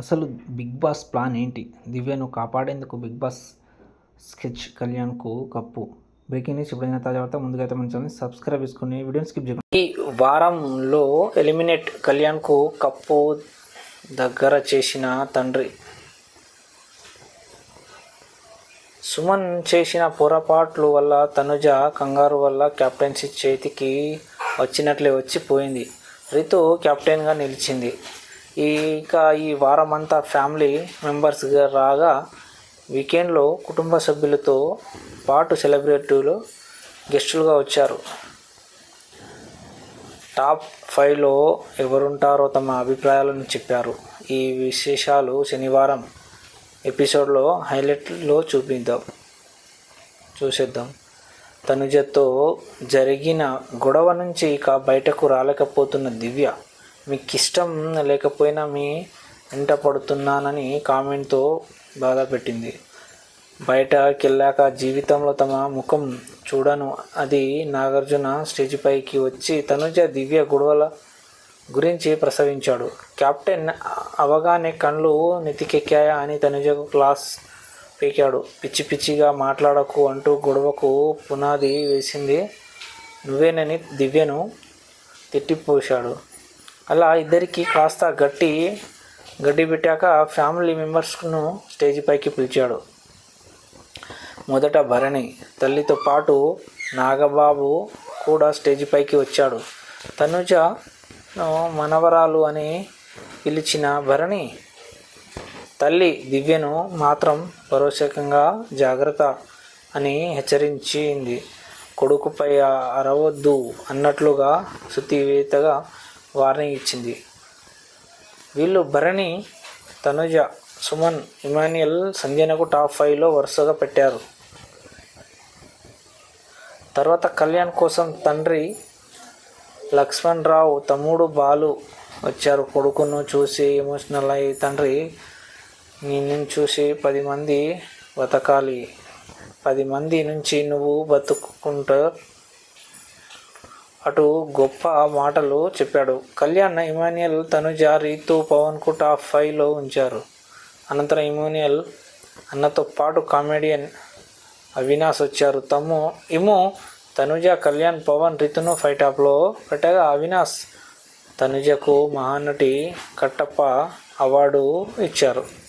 అసలు big boss plan ఏంటి? దివ్యను కాపాడేందుకు బిగ్ బాస్ స్కెచ్ కళ్యాణ్కు కప్పు? బ్రేకింగ్ న్యూస్ ఎప్పుడైనా తాజా వార్త ముందుగా అయితే మన సబ్స్క్రైబ్ చేసుకుని వీడియోని స్కిప్ చేయండి ఈ వారంలో ఎలిమినేట్ కళ్యాణ్కు కప్పు దగ్గర చేసిన తండ్రి సుమన్ చేసిన పొరపాట్లు వల్ల తనుజ కంగారు వల్ల కెప్టెన్సీ చేతికి వచ్చినట్లే వచ్చిపోయింది రితు కెప్టెన్గా నిలిచింది. ఇంకా ఈ వారం అంతా ఫ్యామిలీ మెంబర్స్గా రాగా వీకెండ్లో కుటుంబ సభ్యులతో పాటు సెలబ్రిటీలు గెస్టులుగా వచ్చారు. టాప్ ఫైవ్లో ఎవరుంటారో తమ అభిప్రాయాలను చెప్పారు. ఈ విశేషాలు శనివారం ఎపిసోడ్లో హైలైట్లో చూపిద్దాం. చూసేద్దాం. తనుజతో జరిగిన గొడవ నుంచి ఇక బయటకు రాలేకపోతున్న దివ్య మీకు ఇష్టం లేకపోయినా మీ వెంట పడుతున్నానని కామెంట్తో బాధ పెట్టింది. బయటకి వెళ్ళాక జీవితంలో తమ ముఖం చూడను. అది నాగార్జున స్టేజ్ పైకి వచ్చి తనుజ దివ్య గొడవల గురించి ప్రసవించాడు. కెప్టెన్ అవగానే కళ్ళు నెతికెక్కాయా అని తనుజకు క్లాస్ పీకాడు. పిచ్చి పిచ్చిగా మాట్లాడకు అంటూ గొడవకు పునాది వేసింది. నువ్వేనని దివ్యను తిట్టిపోశాడు. అలా ఇద్దరికి కాస్త గట్టి గడ్డి పెట్టాక ఫ్యామిలీ మెంబర్స్ను స్టేజ్ పైకి పిలిచాడు. మొదట భరణి తల్లితో పాటు నాగబాబు కూడా స్టేజ్ పైకి వచ్చాడు. తనుజ మనవరాలు అని పిలిచిన భరణి తల్లి దివ్యను మాత్రం పరోక్షకంగా జాగ్రత్త అని హెచ్చరించింది. కొడుకుపై అరవద్దు అన్నట్లుగా శృతివేత్తగా వార్నింగ్ ఇచ్చింది. వీళ్ళు భరణి తనుజ సుమన్ ఇమాన్యుయల్ సంజనకు టాప్ ఫైవ్లో వరుసగా పెట్టారు. తర్వాత కళ్యాణ్ కోసం తండ్రి లక్ష్మణ్ రావు తమ్ముడు బాలు వచ్చారు. కొడుకును చూసి ఎమోషనల్ అయ్యి తండ్రి నిన్ను చూసి పది మంది బతకాలి. పది మంది నుంచి నువ్వు బతుకుంటూ అటు గొప్ప మాటలు చెప్పాడు. కళ్యాణ్ ఇమాన్యుయల్ తనుజ రీతు పవన్కు టాప్ ఫైవ్లో ఉంచారు. అనంతరం ఇమాన్యుయల్ అన్నతో పాటు కామెడియన్ అవినాష్ వచ్చారు. తమ్ము ఇము తనుజ కళ్యాణ్ పవన్ రితును ఫైవ్ టాప్లో పెట్టగా అవినాష్ తనుజకు మహానటి కట్టప్ప అవార్డు ఇచ్చారు.